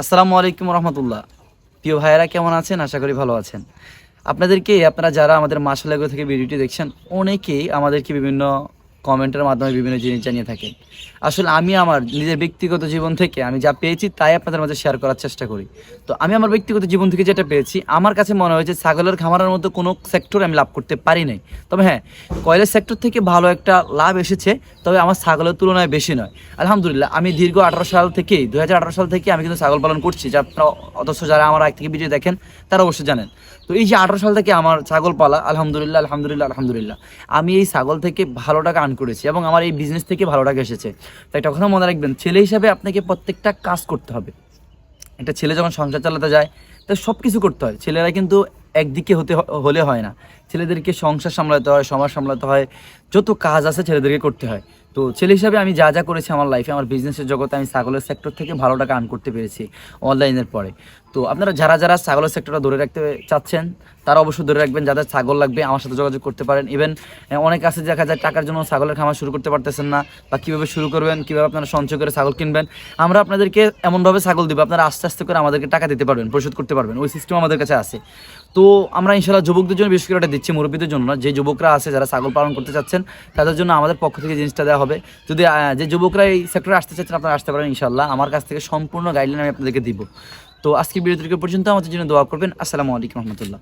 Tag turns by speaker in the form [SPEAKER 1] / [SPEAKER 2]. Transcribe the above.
[SPEAKER 1] আসসালামু আলাইকুম রহমতুল্লাহ। প্রিয় ভাইয়েরা, কেমন আছেন? আশা করি ভালো আছেন। আপনাদেরকে, আপনারা যারা আমাদের মাসালাগো থেকে ভিডিওটি দেখছেন, অনেকেই আমাদেরকে বিভিন্ন কমেন্টের মাধ্যমে বিভিন্ন জিনিস জানিয়ে থাকেন আসলে আমি আমার নিজের ব্যক্তিগত জীবন থেকে আমি যা পেয়েছি তাই আপনাদের মাঝে শেয়ার করার চেষ্টা করি। তো আমি আমার ব্যক্তিগত জীবন থেকে যেটা পেয়েছি, আমার কাছে মনে হয়েছে ছাগলের খামারের মতো কোনো সেক্টর আমি লাভ করতে পারি নাই। তবে হ্যাঁ কয়লার সেক্টর থেকে ভালো একটা লাভ এসেছে, তবে আমার ছাগলের তুলনায় বেশি নয়। আলহামদুলিল্লাহ, আমি দীর্ঘ আঠারো সাল থেকেই দু হাজার সাল থেকে আমি কিন্তু ছাগল পালন করছি। যা আপনারা অথচ যারা আমার আগ থেকে ভিডিও দেখেন, তারা অবশ্যই জানেন। তো এই যে আঠারো সাল থেকে আমার ছাগল পালা, আলহামদুলিল্লাহ আলহামদুলিল্লাহ আলহামদুলিল্লাহ, আমি এই ছাগল থেকে ভালো টাকা আর্ন করেছি এবং আমার এই বিজনেস থেকে ভালো টাকা এসেছে। তো একটা কথা মনে রাখবেন, ছেলে হিসাবে আপনাকে প্রত্যেকটা কাজ করতে হবে। একটা ছেলে যখন সংসার চালাতে যায়, তো সব কিছু করতে হয়। ছেলেরা কিন্তু একদিকে হতে হলে হয় না। ছেলেদেরকে সংসার সামলাতে হয়, সমাজ সামলাতে হয়। যত কাজ আছে ছেলেদেরকে করতে হয়। তো ছেলে হিসাবে আমি যা যা করেছি আমার লাইফে আমার বিজনেসের জগতে আমি ছাগলের সেক্টর থেকে ভালো টাকা আর্ন করতে পেরেছি অনলাইনের পরে। তো আপনারা যারা যারা ছাগলের সেক্টরটা ধরে রাখতে চাচ্ছেন, তারা অবশ্যই ধরে রাখবেন যাদের ছাগল লাগবে, আমার সাথে যোগাযোগ করতে পারেন। ইভেন অনেক আছে দেখা যায় টাকার জন্য ছাগলের খামার শুরু করতে পারতেছেন না বা কীভাবে শুরু করবেন, কীভাবে আপনারা সঞ্চয় করে ছাগল কিনবেন, আমরা আপনাদেরকে এমনভাবে ছাগল দিব, আপনারা আস্তে আস্তে করে আমাদেরকে টাকা দিতে পারবেন, পরিশোধ করতে পারবেন। ওই সিস্টেম আমাদের কাছে আছে। তো আমরা ইনশাল্লাহ যুবকদের জন্য বিশেষ করে এটা দিচ্ছি, মুরব্বীদের জন্য যে যুবকরা আছে, যারা ছাগল পালন করতে চাচ্ছেন তাদের জন্য আমাদের পক্ষ থেকে জিনিসটা দেওয়া হবে। যদি যে যুবকরা এই সেক্টরে আসতে চাচ্ছেন, আপনারা আসতে পারেন ইনশাল্লাহ আমার কাছ থেকে সম্পূর্ণ গাইডলাইন আমি আপনাদেরকে দিব। তো আজকে বিরতির পর্যন্ত, আমাদের জন্য দোয়া করবেন। আসসালামু আলাইকুম রহমতুল্লাহ।